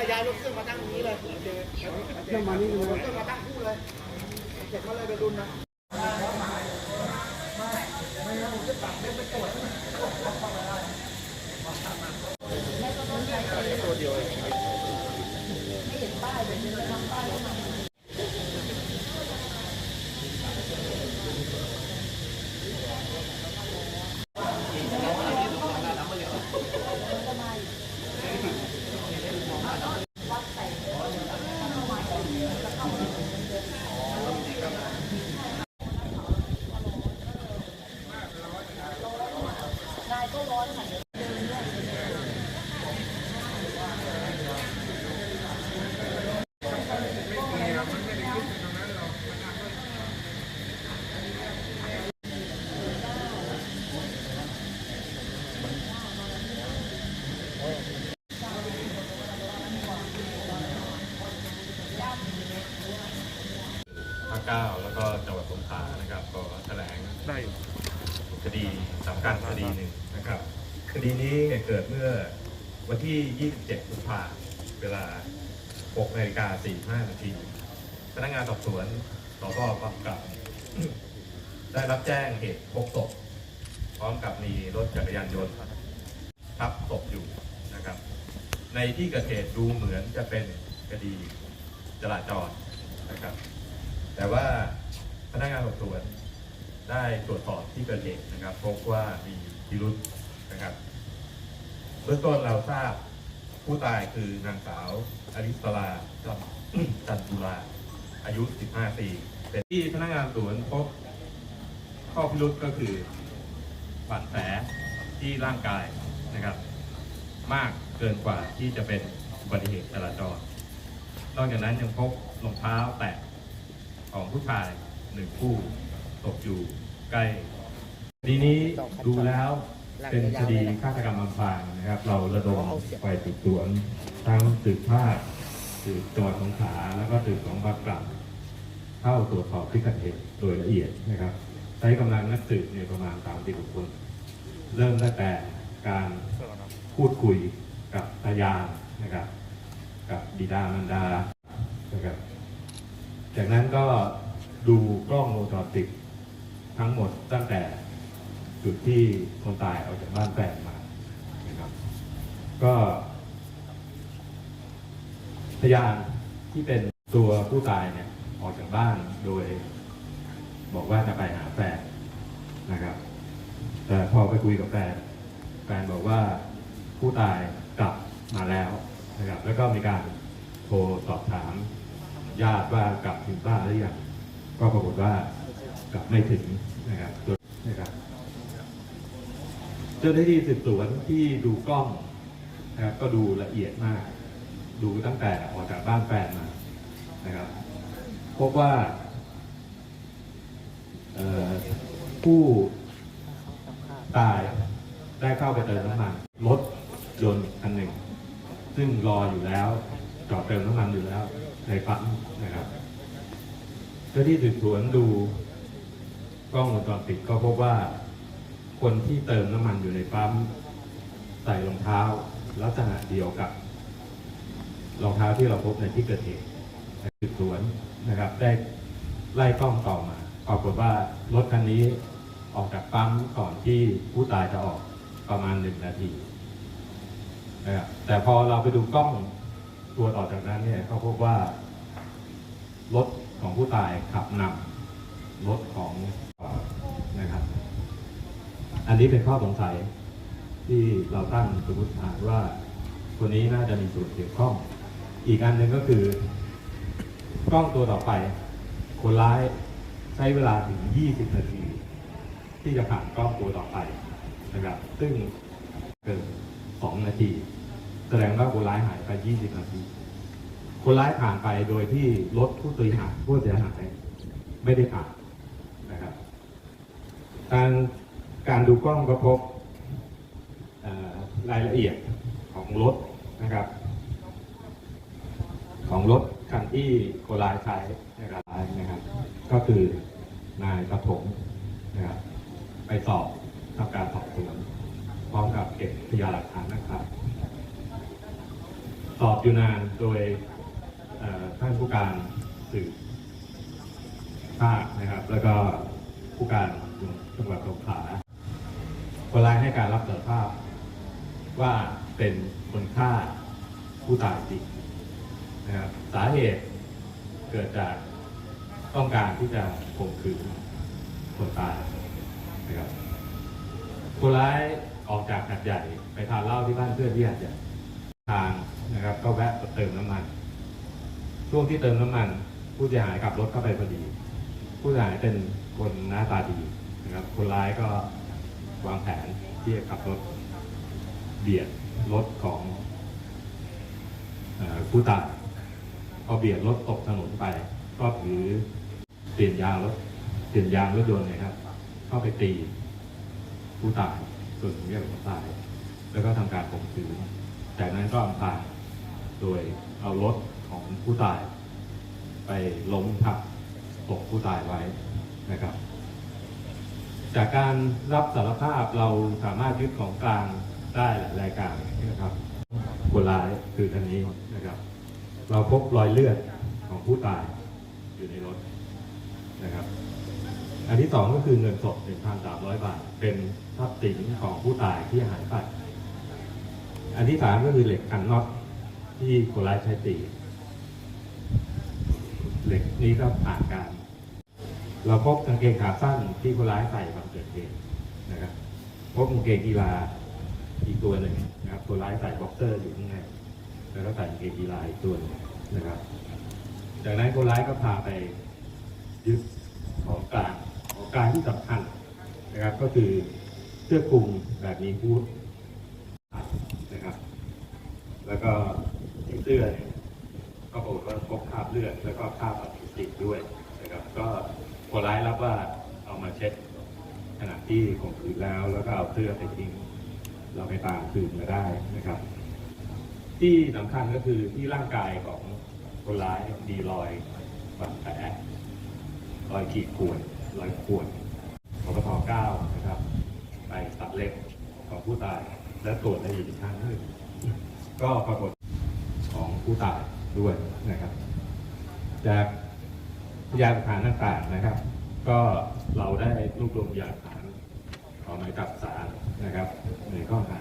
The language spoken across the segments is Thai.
ก็ย้ายรถเครื่องมาตั้งนี้เลยเครื่องมานี่เลยเครื่องมาตั้งคู่เลยเก็บมาเลยไปรุนนะ คดีนี้เกิดเมื่อวันที่ 27กุมภาพันธ์เวลา6นาฬิกา45นาทีพนักงานสอบสวนสพปักกับได้รับแจ้งเหตุพบศพพร้อมกับมีรถจักรยานยนต์ทับศพอยู่นะครับ ในที่เกิดเหตุดูเหมือนจะเป็นคดีจราจรนะครับ แต่ว่าพนักงานสอบสวนได้ตรวจสอบที่เกิดเหตุนะครับพบว่ามีพิรุษ นะครับ เบื้องต้นเราทราบผู้ตายคือนางสาวอลิสลาจันจันตุลา อายุ 15 ปี เป็นที่พนักงานสวนพบข้อพิรุษก็คือบาดแผลที่ร่างกายนะครับ มากเกินกว่าที่จะเป็นอุบัติเหตุจราจรนอกจากนั้นยังพบรองเท้าแตะของผู้ชายหนึ่งคู่ตกอยู่ใกล้คดีนี้ดูแล้ว เป็นคดีฆาตกรรมอำพรางนะครับ เราระดมไปสืบสวนทั้งสืบภาคสืบจังหวัดสงขลาแล้วก็สืบของบางกล่ำเข้าตรวจสอบที่เกิดเหตุโดยละเอียดนะครับ ใช้กำลังนักสืบเนี่ยประมาณ30คน เริ่มตั้งแต่การพูดคุยกับพยานนะครับ กับบิดามารดานะครับ จากนั้นก็ดูกล้องวงจรปิดทั้งหมดตั้งแต่ จุดที่คนตายออกจากบ้านแฟนมานะครับ ก็พยานที่เป็นตัวผู้ตายเนี่ยออกจากบ้านโดย บอกว่าจะไปหาแฟนนะครับ แต่พอไปคุยกับแฟนแฟนบอกว่าผู้ตายกลับมาแล้วนะครับ แล้วก็มีการโทรสอบถามญาติว่ากลับถึงบ้านหรือยังก็ปรากฏว่ากลับไม่ถึงนะครับนะครับ เจ้าหน้าที่สืบสวนที่ดูกล้องนะครับก็ดูละเอียดมาก ดูตั้งแต่ออกจากบ้านแฟนมานะครับพบว่าผู้ตายได้เข้าไปเติมน้ำมันรถยนต์คันหนึ่ง ซึ่งรออยู่แล้ว จอดเติมน้ำมันอยู่แล้วในปั๊มนะครับเจ้าที่สืบสวนดูกล้องวงจรปิดก็พบว่า คนที่เติมน้ำมันอยู่ในปั๊มใส่รองเท้าลักษณะเดียวกับรองเท้าที่เราพบในที่เกิดเหตุสืบสวนนะครับ ได้ไล่กล้องต่อมาปรากฏว่ารถคันนี้ออกจากปั๊มก่อนที่ผู้ตายจะออกประมาณหนึ่งนาทีนะครับแต่พอเราไปดูกล้องตัวต่อจากนั้นเนี่ยก็พบว่ารถของผู้ตายขับนำรถของนะครับ อันนี้เป็นข้อสงสัยที่เราตั้งสมมติฐานว่าคนนี้น่าจะมีส่วนเกี่ยวข้อง อีกอันหนึ่งก็คือ กล้องตัวต่อไป คนร้ายใช้เวลาถึง 20 นาที ที่จะผ่านกล้องตัวต่อไปนะครับ ซึ่งเกิน2นาที แสดงว่าคนร้ายหายไป 20 นาที คนร้ายผ่านไปโดยที่รถผู้เสียหายผู้เสียหายไม่ได้ผ่านนะครับ การ การดูกล้องก็พบรายละเอียดของรถนะครับ ของรถคันที่คนร้ายใช้นะครับนะครับ ก็คือนายประถมนะครับไปสอบทำการสอบสวนพร้อมกับเก็บพยานหลักฐานนะครับ สอบอยู่นานโดยท่านผู้การสืบภาคนะครับ แล้วก็ผู้การจังหวัดสงขลา รับสารภาพว่าเป็นคนฆ่าผู้ตายจริงนะครับสาเหตุเกิดจากต้องการที่จะข่มขืนคนตายนะครับคนร้ายออกจากหัดใหญ่ไปทานเหล้าที่บ้านเพื่อนที่หัดใหญ่ทางนะครับ ก็แวะเติมน้ำมัน ช่วงที่เติมน้ำมัน ผู้เสียหายขับรถเข้าไปพอดี ผู้เสียหายเป็นคนหน้าตาดีนะครับ คนร้ายก็วางแผน ที่จะขับรถเบียดรถของอผู้ตายพอเบียดรถตกถนนไป ก็ถือเปลี่ยนยางรถเปลี่ยนยางรถยนต์นะครับ เข้าไปตีผู้ตายส่วนของเรื่องของตาย แล้วก็ทำการข่มขืนจากนั้นก็อำพรางโดยเอารถของผู้ตาย ไปล้มทับตกผู้ตายไว้นะครับ จากการรับสารภาพเราสามารถยึดของกลางได้หลายรายการนะครับคนร้ายคือท่านนี้นะครับ เราพบรอยเลือดของผู้ตายอยู่ในรถนะครับ อันที่สองก็คือเงินสด1,300 บาท เป็นทรัพย์สินของผู้ตายที่หายไปอันที่สามก็คือเหล็กกันน็อตที่คนร้ายใช้ตีเหล็กนี้ก็ผ่านการ เราพบกางเกงขาสั้นที่คนร้ายใส่วันเกิดเหตุนะครับพบกางเกงกีฬาอีกตัวหนึ่งนะครับคนร้ายใส่บ็อกเซอร์อยู่ข้างในแล้วก็ใส่กางเกงกีฬาอีกตัวนึงนะครับ จากนั้นคนร้ายก็พาไปยึดของกลางของกลางที่สำคัญนะครับ ก็คือเสื้อคลุมแบบนี้พูดนะครับ แล้วก็ที่เสื้อก็ปรากฏว่าพบคราบเลือดแล้วก็คราบอสุจิด้วยนะครับ ก็ คนร้ายรับว่าเอามาเช็ดขณะที่ข่มขืนแล้ว แล้วก็เอาเสื้อไปทิ้ง เราไปตามคืนมาได้นะครับ ที่สำคัญก็คือที่ร่างกายของคนร้ายมีรอยบาดแผลรอยขีดข่วนรอยข่วนของกระเพาะก้าวนะครับ ไปตัดเล็บของผู้ตาย และตรวจละเอียดอีกครั้งหนึ่งก็ปรากฏของผู้ตายด้วยนะครับ จาก ยานฐานต่างๆนะครับ ก็เราได้รวบรวมพยานฐานขอหมายจับศาลนะครับ ในข้อหา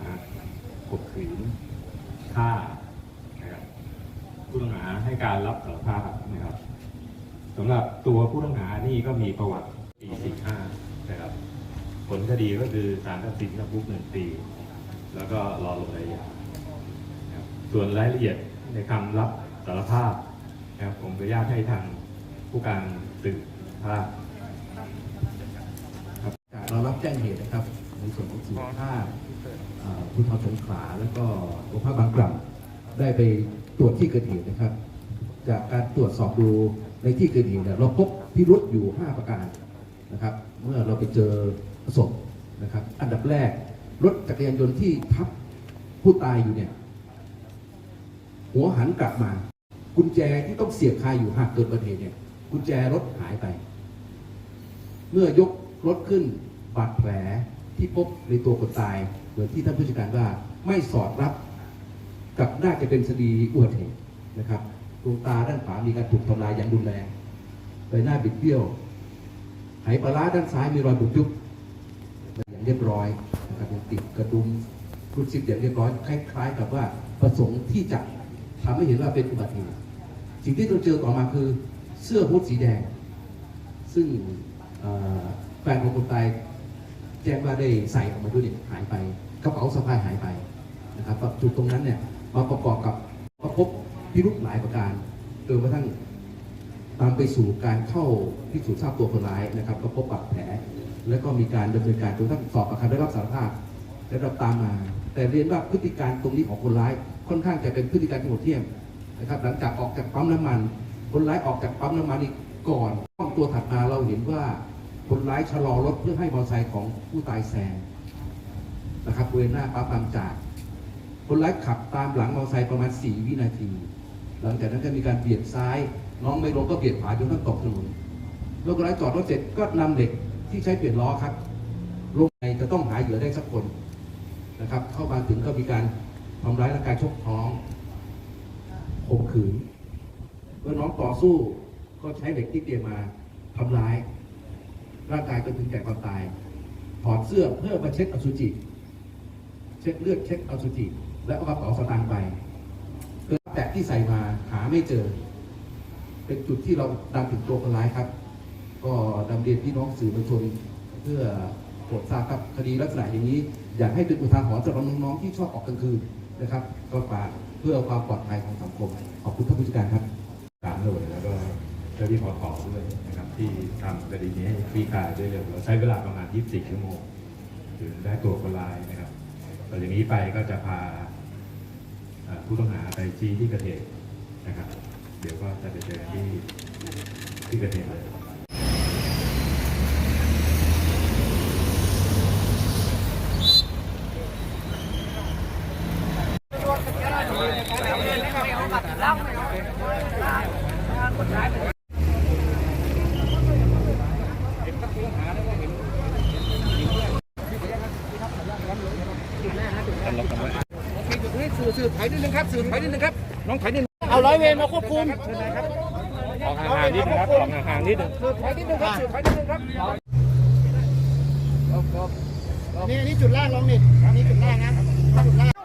ข่มขืนฆ่านะครับผู้ต้องหาให้การรับสารภาพนะครับสำหรับตัวผู้ต้องหานี่ก็มีประวัติปี45นะครับผลคดีก็คือสารตัดสินจำคุกหนึ่งปี แล้วก็รอลงอาญาส่วนรายละเอียดในคำรับสารภาพนะครับผมขออนุญาตให้ทาง ผู้การสืบภาพจากเรารับแจ้งเหตุนะครับ ในส่วนของสื่ภาพเอ่อสงขลาแล้วก็โรงพักบางกล่ำได้ไปตรวจที่เกิดเหตุนะครับ จากการตรวจสอบดูในที่เกิดเหตุเนี่ยเราพบพิรุษอยู่ 5 ประการนะครับ เมื่อเราไปเจอศพนะครับ อันดับแรกรถจักรยานยนต์ที่ทับผู้ตายอยู่เนี่ย หัวหันกลับมา กุญแจที่ต้องเสียบคาอยู่หากเกิดอุบัติเหตุเนี่ย กุญแจรถหายไป เมื่อยกรถขึ้นบาดแผลที่พบในตัวคนตายเหมือนที่ท่านผู้จัดการว่า ไม่สอดรับกับน่าจะเป็นคดีอุบัติเหตุนะครับดวงตาด้านขวามีการถูกทำลายอย่างรุนแรงใบหน้าบิดเบี้ยวไหปลาร้าด้านซ้ายมีรอยบุบยุบอย่างเรียบร้อยนะครับยังติดกระดุมรุดซิปอย่างเรียบร้อยคล้ายๆ กับว่าประสงค์ที่จะทำให้เห็นว่าเป็นอุบัติเหตุสิ่งที่เราเจอต่อมาคือ เสื้อฮูดสีแดง ซึ่งแฟนของคนตายแจ้งว่าได้ใส่ออกมาด้วยเนี่ยหายไปกระเป๋าสะพายหายไปนะครับจุดตรงนั้นเนี่ยมาประกอบกับก็พบพิรุธหลายประการจนกระทั่งตามไปสู่การเข้าพิสูจน์ทราบตัวคนร้ายนะครับ ก็พบบาดแผล แล้วก็มีการดำเนินการจนทั่งสอบปากคำได้รับสารภาพและรับตามมา แต่เรียนว่าพฤติการตรงนี้ของคนร้ายค่อนข้างจะเป็นพฤติการที่โหดเหี้ยมนะครับ หลังจากออกจากปั๊มน้ำมัน คนร้ายออกจากปั๊มน้ำมันอีกก่อนกล้องตัวถัดมาเราเห็นว่าคนร้ายชะลอรถเพื่อให้มอเตอร์ไซค์ของผู้ตายแซงนะครับบริเวณหน้าปั๊มบางจากคนร้ายขับตามหลังมอเตอร์ไซค์ประมาณ 4 วินาที หลังจากนั้นก็มีการเบียดซ้าย น้องไม่ลงก็เบียดขวาจนต้องตกถนนแล้วคนร้ายจอดรถเสร็จก็นำเด็กที่ใช้เปลี่ยนล้อครับลงไปจะต้องหาเหยื่อได้สักคนนะครับ เข้ามาถึงก็มีการทำร้ายร่างกายชกท้องข่มขืน เมื่อน้องต่อสู้ก็ใช้เหล็กที่เตรียมมาทำร้าย ร่างกายจนถึงแก่ความตาย ถอดเสื้อเพื่อมาเช็คอสุจิ เช็คเลือดเช็คอสุจิ แล้วเอากระเป๋าสตางค์ไปเกิดแตะที่ใส่มาหาไม่เจอ เป็นจุดที่เราดำถึงตัวคนร้ายครับ ก็ดำเรียนพี่น้องสื่อมวลชนเพื่อโปรดทราบครับคดีลักษณะอย่างนี้ อยากให้เป็นอุทาหรณ์สำหรับน้องๆที่ชอบออกกลางคืนนะครับ ก็ฝากเพื่อความปลอดภัยของสังคมขอบคุณท่านผู้จัดการครับ หน่วยแล้วก็เจ้าที่พอขอด้วยนะครับที่ทำคดีนี้ให้คลี่คลายได้เร็วเราใช้เวลาประมาณ 24 ชั่วโมงถึงได้ตัวคนร้ายนะครับต่อจากนี้ไปก็จะพาผู้ต้องหาไปชี้ที่เกิดเหตุนะครับ เดี๋ยวก็จะไปเจอที่ที่เกิดเหตุเลยเสื่อสื่อไถนิดนึงครับสื่อไถนิดนึงครับน้องไถนิดเอาร้อยเวรมาควบคุมออกห่างๆนิดนึงครับออกห่างๆนิดนึงสื่อไถนิดนึงครับสื่อไถนิดนึงครับนี่นี่จุดแรกลองนี่นี่จุดแรกนะจุดแรก